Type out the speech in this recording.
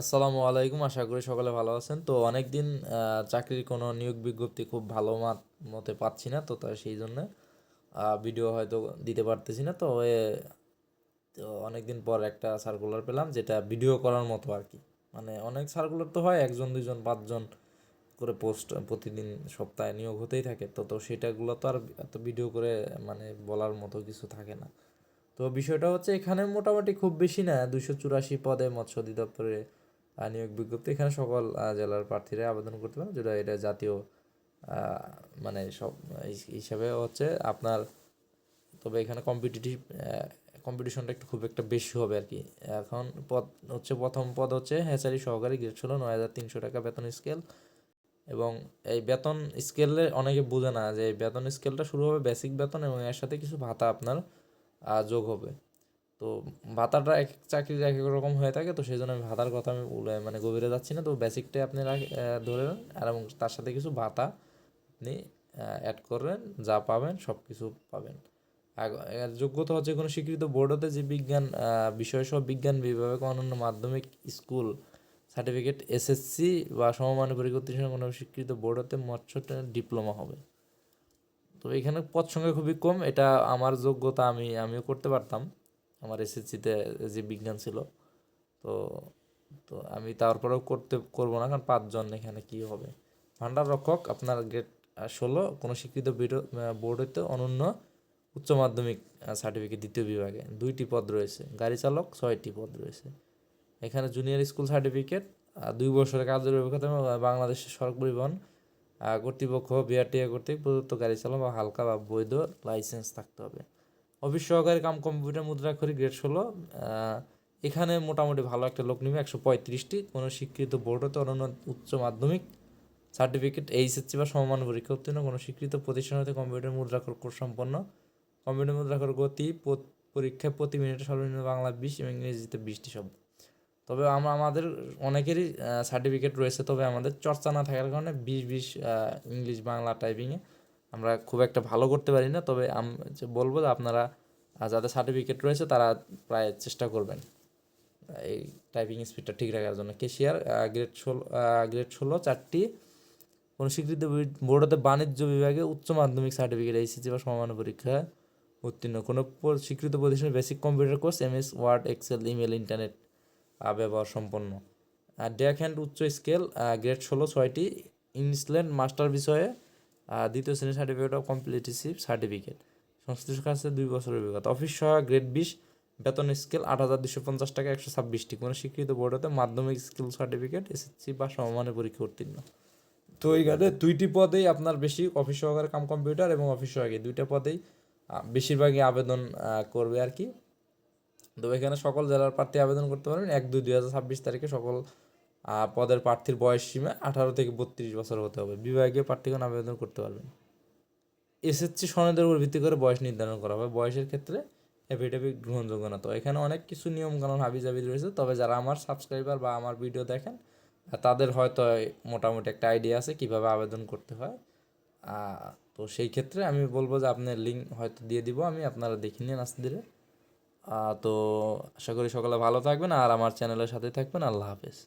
আসসালামু আলাইকুম, আশা করি সকলে ভালো আছেন। তো অনেক দিন চাকরির কোনো নিয়োগ বিজ্ঞপ্তি খুব ভালো মাত, মতে পাচ্ছি না, তো তাই সেই জন্য ভিডিও হয়তো দিতে পারতেছি না। তো তো অনেক দিন পর একটা সার্কুলার পেলাম, যেটা ভিডিও করার মতো আর কি। মানে অনেক সার্কুলার তো হয়, একজন দুজন পাঁচজন করে পোস্ট প্রতিদিন সপ্তাহে নিয়োগ হতেই থাকে। তো তো সেটাগুলো তো আর এত ভিডিও করে মানে বলার মতো কিছু থাকে না। তো বিষয়টা হচ্ছে, এখানে মোটামুটি খুব বেশি না দুশো চুরাশি পদে মৎস্য অধিদপ্তরে নিয়োগ বিজ্ঞপ্তি এখানে সকল জেলার প্রার্থীরা আবেদন করতে পারেন। যেটা এটা জাতীয় মানে সব হিস- হিসাবে হচ্ছে আপনার, তবে এখানে কম্পিটিটিভ কম্পিটিশনটা একটু খুব একটা বেশি হবে আর কি। এখন পদ, হচ্ছে প্রথম পদ হচ্ছে হ্যাচারি সহকারী গ্রেড ষোলো, নয় হাজার তিনশো টাকা বেতন স্কেল। এবং এই বেতন স্কেলে অনেকে বোঝে না যে বেতন স্কেলটা শুরু হবে বেসিক বেতন এবং এর সাথে কিছু ভাতা আপনার যোগ হবে। তো ভাতাটা এক চাকরির এক এক রকম হয়ে থাকে, তো সেই জন্য আমি ভাতার কথা আমি মানে গভীরে যাচ্ছি না। তো বেসিকটাই আপনি ধরে নেন, আর এবং তার সাথে কিছু ভাতা আপনি অ্যাড করবেন, যা পাবেন সব কিছু পাবেন যোগ্যতা হচ্ছে কোনো স্বীকৃত বোর্ড হতে যে বিজ্ঞান বিষয়সহ বিজ্ঞান বিভাগ, অন্যান্য মাধ্যমিক স্কুল সার্টিফিকেট এসএসসি বা সমমানের পরীক্ষা উত্তীর্ণ কোনো স্বীকৃত বোর্ড হতে মৎস্য ডিপ্লোমা হবে। তো এখানে পদ সংখ্যা খুবই কম, এটা আমার যোগ্যতা, আমি, আমিও করতে পারতাম। আমার এসএসসিতে যে বিজ্ঞান ছিল, তো তো আমি তারপরেও করতে, করব না, কারণ পাঁচজন এখানে কি হবে? ভান্ডার রক্ষক, আপনার গ্রেড ষোলো, কোনো স্বীকৃত বোর্ড হইতে অনন্য উচ্চ মাধ্যমিক সার্টিফিকেট দ্বিতীয় বিভাগে। দুইটি পদ রয়েছে। গাড়ি চালক, ছয়টি পদ রয়েছে। এখানে জুনিয়র স্কুল সার্টিফিকেট দুই বছরের কাজের অভিজ্ঞতা বাংলাদেশের সড়ক পরিবহন কর্তৃপক্ষ বিআরটিএ কর্তৃক প্রদত্ত গাড়ি চালক বা হালকা বা বৈধ লাইসেন্স থাকতে হবে। অফিস সহকারী কাম কম্পিউটার মুদ্রাক্ষরী গ্রেড ষোলো এখানে মোটামুটি ভালো একটা লোক নেবে, একশো পঁয়ত্রিশটি। কোনো স্বীকৃত বোর্ড হতে অন্যান্য উচ্চ মাধ্যমিক সার্টিফিকেট, এইচএসসি বা সমমান পরীক্ষা উত্তীর্ণ। কোনো স্বীকৃত প্রতিষ্ঠান হতে কম্পিউটার মুদ্রাক্ষর কোর্স সম্পন্ন। কম্পিউটার মুদ্রাক্ষর গতি পরীক্ষায় প্রতি মিনিটে সর্বনিম্ন বাংলা বিশ এবং ইংরেজিতে বিশটি শব্দ। তবে আমরা আমাদের অনেকেরই সার্টিফিকেট রয়েছে, তবে আমাদের চর্চা না থাকার কারণে বিশ বিশ ইংলিশ বাংলা টাইপিংয়ে আমরা খুব একটা ভালো করতে পারি না, তবে বলব যে আপনারা যাদের সার্টিফিকেট রয়েছে তারা প্রায় চেষ্টা করবেন, এই টাইপিং স্পিডটা ঠিক রাখার জন্য। কেশিয়ার গ্রেড ষোলো গ্রেড ষোলো, চারটি কোনো স্বীকৃত বোর্ডতে বাণিজ্য বিভাগে উচ্চ মাধ্যমিক সার্টিফিকেট এইচএসসি বা সমান পরীক্ষা উত্তীর্ণ। কোনো স্বীকৃত প্রতিষ্ঠানের basic computer course M S Word Excel email internet ব্যবহার সম্পন্ন। আর ডেক হ্যান্ড উচ্চ স্কেল গ্রেড ষোলো, ছয়টি ইনস্ল্যান্ড মাস্টার বিষয়ে দ্বিতীয় শ্রেণির সার্টিফিকেট অফ কমপ্লিটিভ সার্টিফিকেট সংশ্লিষ্ট কাছে দুই বছরের অভিজ্ঞতা। অফিস সহায়ক গ্রেড বিশ, বেতন স্কেল আট হাজার দুশো পঞ্চাশ টাকা, একশো ছাব্বিশটি। কোনো স্বীকৃত বোর্ড হতে মাধ্যমিক স্কিল সার্টিফিকেট এসএসসি বা সমমানের পরীক্ষা উত্তীর্ণ। তো এইখানে দুইটি পদেই আপনার বেশি অফিস সহকারে কাম কম্পিউটার এবং অফিস সহকারী দুইটা পদেই বেশিরভাগই আবেদন করবে আর কি। তো এখানে সকল জেলার প্রার্থী আবেদন করতে পারবেন। এক দুই দুই হাজার ছাব্বিশ তারিখে সকল পদের প্রার্থীর বয়স সীমা আঠারো থেকে বত্রিশ বছর হতে হবে। বিভাগীয় প্রার্থীগণ আবেদন করতে পারবেন। এসএসসি সনদের উপর ভিত্তি করে বয়স নির্ধারণ করা হবে। বয়সের ক্ষেত্রে এফিডেভিট গ্রহণযোগ্য না। তো এখানে অনেক কিছু নিয়ম কানুন হাবিজাবি রয়েছে। তবে যারা আমার সাবস্ক্রাইবার বা আমার ভিডিও দেখেন, তাদের হয়তো মোটামুটি একটা আইডিয়া আছে কীভাবে আবেদন করতে হয়। তো সেই ক্ষেত্রে আমি বলব যে আপনার লিঙ্ক হয়তো দিয়ে দিব। আমি আপনারা দেখে নিন আস্তে ধীরে তো আশা করি সকালে ভালো থাকবেন। আর আমার চ্যানেলের সাথে থাকবেন। আল্লাহ হাফেজ।